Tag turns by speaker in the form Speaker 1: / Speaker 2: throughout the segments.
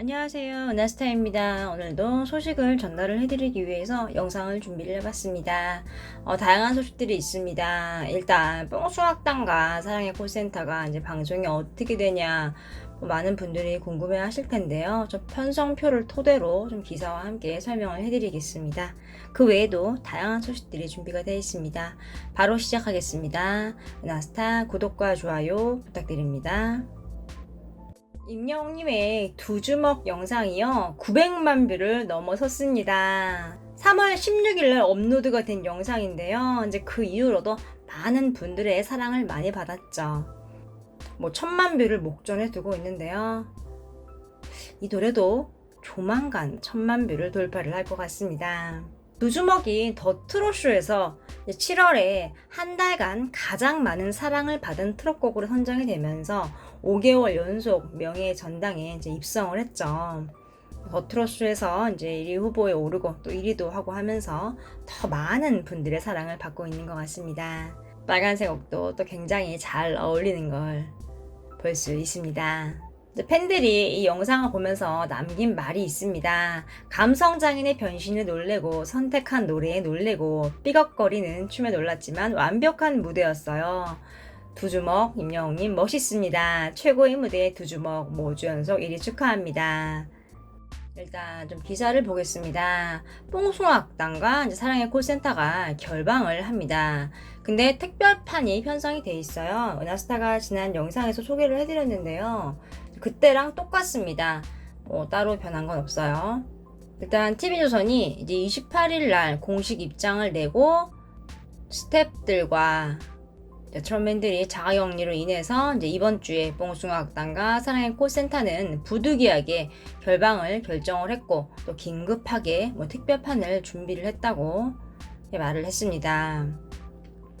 Speaker 1: 안녕하세요. 은하스타입니다. 오늘도 소식을 전달을 해드리기 위해서 영상을 준비를 해봤습니다. 어, 다양한 소식들이 있습니다. 일단 뽕수학당과 사랑의 콜센터가 이제 방송이 어떻게 되냐 뭐 많은 분들이 궁금해 하실 텐데요. 저 편성표를 토대로 좀 기사와 함께 설명을 해드리겠습니다. 그 외에도 다양한 소식들이 준비가 되어 있습니다. 바로 시작하겠습니다. 은하스타 구독과 좋아요 부탁드립니다. 임영웅님의 두 주먹 영상이요. 900만 뷰를 넘어섰습니다. 3월 16일날 업로드가 된 영상인데요. 이제 그 이후로도 많은 분들의 사랑을 많이 받았죠. 뭐 천만 뷰를 목전에 두고 있는데요. 이 노래도 조만간 천만 뷰를 돌파를 할 것 같습니다. 두 주먹이 더 트롯쇼에서 7월에 한 달간 가장 많은 사랑을 받은 트롯곡으로 선정이 되면서 5개월 연속 명예 전당에 이제 입성을 했죠. 더 트롯쇼에서 이제 1위 후보에 오르고 또 1위도 하고 하면서 더 많은 분들의 사랑을 받고 있는 것 같습니다. 빨간색 옷도 또 굉장히 잘 어울리는 걸 볼 수 있습니다. 팬들이 이 영상을 보면서 남긴 말이 있습니다. 감성장인의 변신을 놀래고 선택한 노래에 놀래고 삐걱거리는 춤에 놀랐지만 완벽한 무대였어요. 두 주먹 임영웅님 멋있습니다. 최고의 무대 두 주먹 모주 연속 1위 축하합니다. 일단 좀 기사를 보겠습니다. 뽕숭아학당과 이제 사랑의 콜센터가 결방을 합니다. 근데 특별판이 편성이 돼 있어요. 은하스타가 지난 영상에서 소개를 해드렸는데요. 그때랑 똑같습니다. 뭐 따로 변한 건 없어요. 일단 TV조선이 이제 28일 날 공식 입장을 내고 스탭들과 트롯맨들이 자가격리로 인해서 이제 이번 주에 뽕숭아학당과 사랑의 콜센터는 부득이하게 결방을 결정을 했고 또 긴급하게 뭐 특별판을 준비를 했다고 말을 했습니다.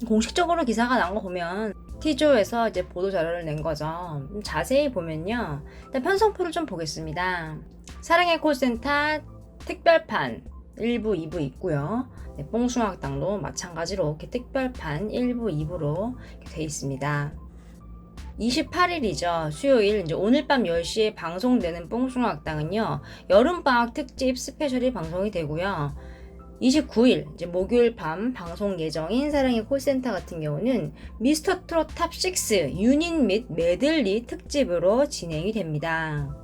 Speaker 1: 공식적으로 기사가 나온 거 보면 T조에서 이제 보도 자료를 낸 거죠. 자세히 보면요. 일단 편성표를 좀 보겠습니다. 사랑의 콜센터 특별판 1부, 2부 있고요. 네, 뽕숭학당도 마찬가지로 이렇게 특별판 1부, 2부로 돼 있습니다. 28일이죠. 수요일 이제 오늘 밤 10시에 방송되는 뽕숭학당은요. 여름방학 특집 스페셜이 방송이 되고요. 29일 이제 목요일 밤 방송 예정인 사랑의 콜센터 같은 경우는 미스터 트롯 탑6 유닛 및 메들리 특집으로 진행이 됩니다.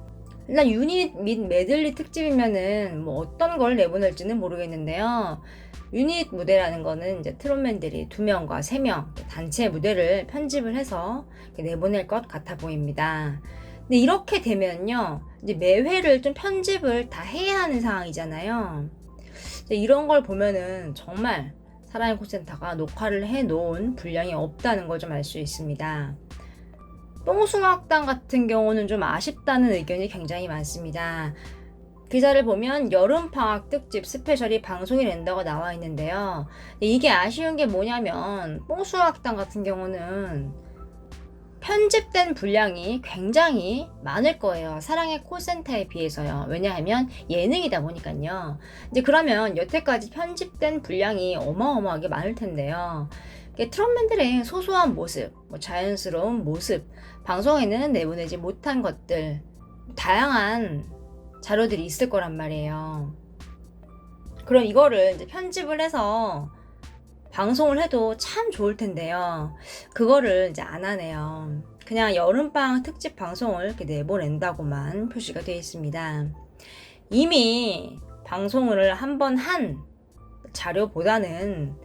Speaker 1: 일단 유닛 및 메들리 특집이면은 뭐 어떤 걸 내보낼지는 모르겠는데요. 유닛 무대라는 거는 이제 트롯맨들이 두 명과 세 명 단체 무대를 편집을 해서 내보낼 것 같아 보입니다. 근데 이렇게 되면요, 이제 매회를 좀 편집을 다 해야 하는 상황이잖아요. 이런 걸 보면은 정말 사랑의 콜센터가 녹화를 해 놓은 분량이 없다는 걸 좀 알 수 있습니다. 뽕숭학당 같은 경우는 좀 아쉽다는 의견이 굉장히 많습니다. 기사를 보면 여름 방학 특집 스페셜이 방송이 된다고 나와 있는데요. 이게 아쉬운 게 뭐냐면 뽕숭학당 같은 경우는 편집된 분량이 굉장히 많을 거예요. 사랑의 콜센터에 비해서요. 왜냐하면 예능이다 보니까요. 이제 그러면 여태까지 편집된 분량이 어마어마하게 많을 텐데요. 트롯맨들의 소소한 모습, 뭐 자연스러운 모습, 방송에는 내보내지 못한 것들, 다양한 자료들이 있을 거란 말이에요. 그럼 이거를 이제 편집을 해서 방송을 해도 참 좋을 텐데요. 그거를 이제 안 하네요. 그냥 여름방 특집 방송을 이렇게 내보낸다고만 표시가 되어 있습니다. 이미 방송을 한 번 한 자료보다는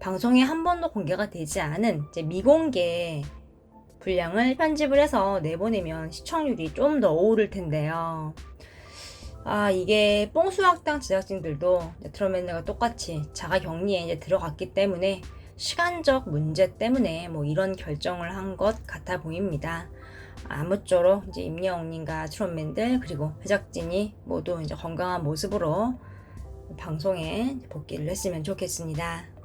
Speaker 1: 방송에 한 번도 공개가 되지 않은 미공개 분량을 편집을 해서 내보내면 시청률이 좀 더 오를 텐데요. 아 이게 뽕수학당 제작진들도 트러맨들과 똑같이 자가 격리에 이제 들어갔기 때문에 시간적 문제 때문에 뭐 이런 결정을 한 것 같아 보입니다. 아무쪼록 이제 임영웅님과 트롯맨들 그리고 제작진이 모두 이제 건강한 모습으로 방송에 복귀를 했으면 좋겠습니다.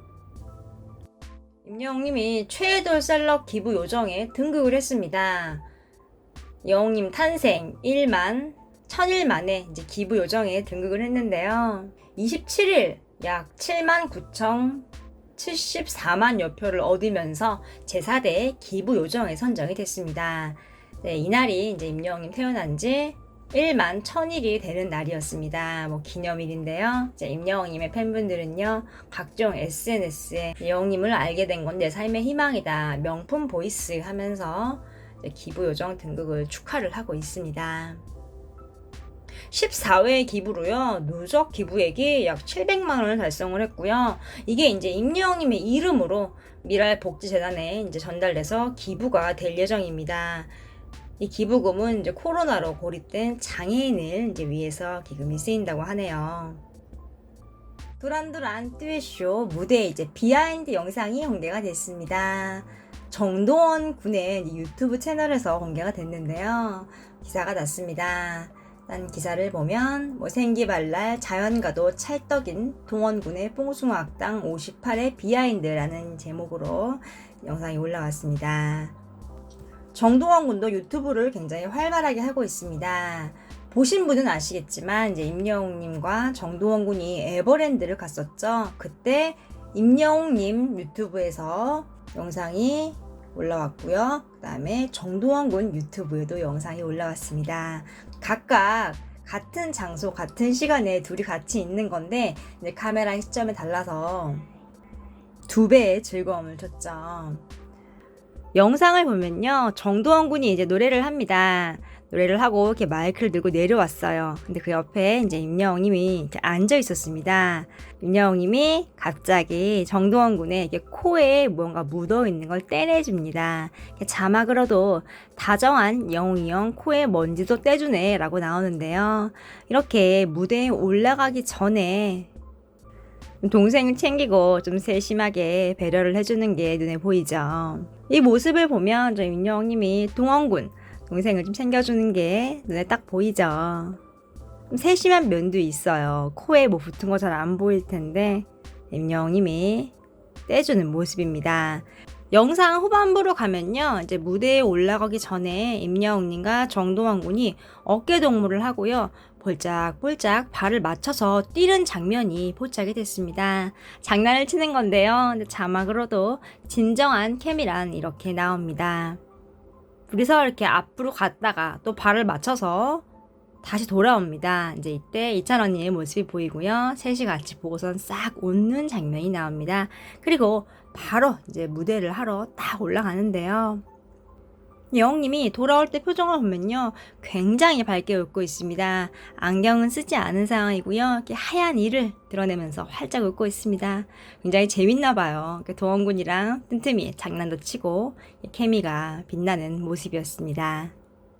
Speaker 1: 임영웅님이 최애돌 셀럽 기부 요정에 등극을 했습니다. 영웅님 탄생 1만 천일 만에 이제 기부 요정에 등극을 했는데요. 27일 약 7만 9천 74만 여표를 얻으면서 제4대 기부 요정에 선정이 됐습니다. 네, 이날이 이제 임영웅님 태어난 지 1만 1000일이 되는 날이었습니다. 뭐 기념일인데요. 이제 임영웅님의 팬분들은요, 각종 SNS에 영웅님을 알게 된 건 내 삶의 희망이다. 명품 보이스 하면서 기부 요정 등극을 축하를 하고 있습니다. 14회 기부로요, 누적 기부액이 약 700만 원을 달성을 했고요. 이게 이제 임영웅님의 이름으로 미랄 복지재단에 이제 전달돼서 기부가 될 예정입니다. 이 기부금은 이제 코로나로 고립된 장애인을 이제 위해서 기금이 쓰인다고 하네요. 두란두란 듀엣쇼 무대 이제 비하인드 영상이 공개가 됐습니다. 정동원 군의 유튜브 채널에서 공개가 됐는데요. 기사가 났습니다. 난 기사를 보면 뭐 생기발랄 자연가도 찰떡인 동원군의 뽕숭아학당 58의 비하인드라는 제목으로 영상이 올라왔습니다. 정동원 군도 유튜브를 굉장히 활발하게 하고 있습니다. 보신 분은 아시겠지만 이제 임영웅님과 정동원 군이 에버랜드를 갔었죠. 그때 임영웅님 유튜브에서 영상이 올라왔고요. 그 다음에 정동원 군 유튜브에도 영상이 올라왔습니다. 각각 같은 장소, 같은 시간에 둘이 같이 있는 건데 이제 카메라 시점에 달라서 두 배의 즐거움을 줬죠. 영상을 보면요. 정도원 군이 이제 노래를 합니다. 노래를 하고 이렇게 마이크를 들고 내려왔어요. 근데 그 옆에 이제 임영웅님이 앉아 있었습니다. 임영웅님이 갑자기 정도원 군의 이렇게 코에 뭔가 묻어 있는 걸 떼내줍니다. 자막으로도 다정한 영웅이 형 코에 먼지도 떼주네라고 나오는데요. 이렇게 무대에 올라가기 전에 동생을 챙기고 좀 세심하게 배려를 해주는 게 눈에 보이죠. 이 모습을 보면 저 윤영님이 동원군 동생을 좀 챙겨주는 게 눈에 딱 보이죠. 좀 세심한 면도 있어요. 코에 뭐 붙은 거 잘 안 보일 텐데 임영님이 떼주는 모습입니다. 영상 후반부로 가면요. 이제 무대에 올라가기 전에 임영웅님과 정동원 군이 어깨 동무를 하고요. 볼짝볼짝 발을 맞춰서 뛰는 장면이 포착이 됐습니다. 장난을 치는 건데요. 근데 자막으로도 진정한 케미란 이렇게 나옵니다. 둘이서 이렇게 앞으로 갔다가 또 발을 맞춰서 다시 돌아옵니다. 이제 이때 이찬 언니의 모습이 보이고요. 셋이 같이 보고선 싹 웃는 장면이 나옵니다. 그리고 바로 이제 무대를 하러 딱 올라가는데요. 영웅님이 돌아올 때 표정을 보면요. 굉장히 밝게 웃고 있습니다. 안경은 쓰지 않은 상황이고요. 이렇게 하얀 이를 드러내면서 활짝 웃고 있습니다. 굉장히 재밌나 봐요. 도원군이랑 틈틈이 장난도 치고 케미가 빛나는 모습이었습니다.